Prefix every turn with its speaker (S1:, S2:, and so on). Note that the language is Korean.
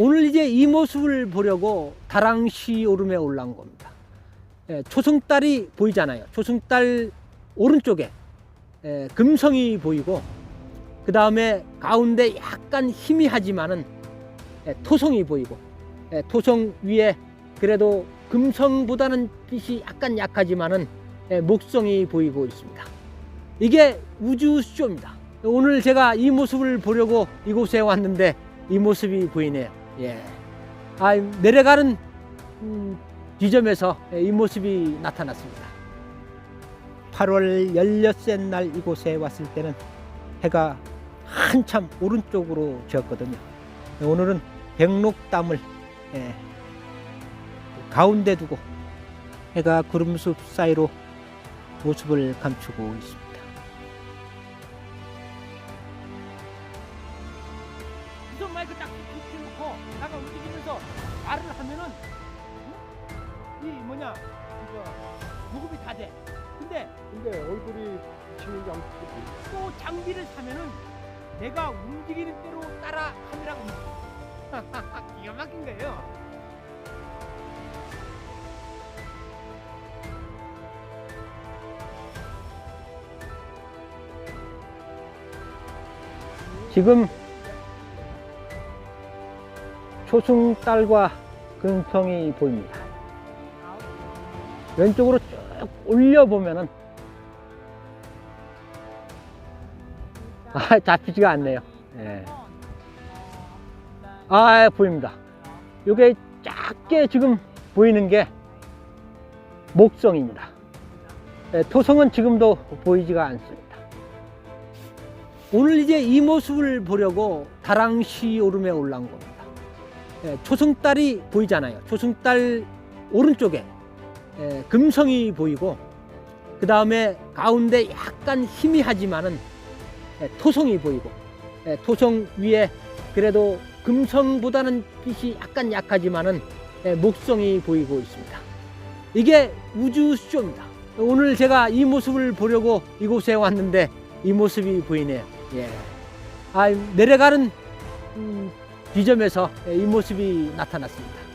S1: 오늘 이제 이 모습을 보려고 다랑시 오름에 올라온 겁니다. 예, 초승달이 보이잖아요. 초승달 오른쪽에 예, 금성이 보이고 그 다음에 가운데 약간 희미하지만은 예, 토성이 보이고 예, 토성 위에 그래도 금성보다는 빛이 약간 약하지만은 예, 목성이 보이고 있습니다. 이게 우주쇼입니다. 오늘 제가 이 모습을 보려고 이곳에 왔는데 이 모습이 보이네요. 예. 아, 내려가는 음, 지점에서 이 모습이 나타났습니다. 8월 16째 날 이곳에 왔을 때는 해가 한참 오른쪽으로 지었거든요. 오늘은 백록담을 예, 가운데 두고 해가 구름숲 사이로 모습을 감추고 있습니다. 우선 마이크 딱 켜놓고 나가 움직이면서 말을 하면은 이 뭐냐 이거 녹음이 다 돼. 근데
S2: 근데 얼굴이 지는 게 아무것도
S1: 또 장비를 사면은 내가 움직이는 대로 따라 카메라가 움직여. 기가 막힌 거예요. 지금 초승달과 금성이 보입니다. 왼쪽으로 쭉 올려 보면은 아, 잡히지가 않네요. 예. 아, 보입니다. 이게 작게 지금 보이는 게 목성입니다. 예, 토성은 지금도 보이지가 않습니다. 오늘 이제 이 모습을 보려고 다랑시 오름에 올라온 겁니다. 예, 초승달이 보이잖아요. 초승달 오른쪽에 예, 금성이 보이고 그 다음에 가운데 약간 희미하지만은 예, 토성이 보이고 예, 토성 위에 그래도 금성보다는 빛이 약간 약하지만은 예, 목성이 보이고 있습니다. 이게 우주쇼입니다. 오늘 제가 이 모습을 보려고 이곳에 왔는데 이 모습이 보이네요. 예. 아, 내려가는 음, 지점에서 이 모습이 나타났습니다.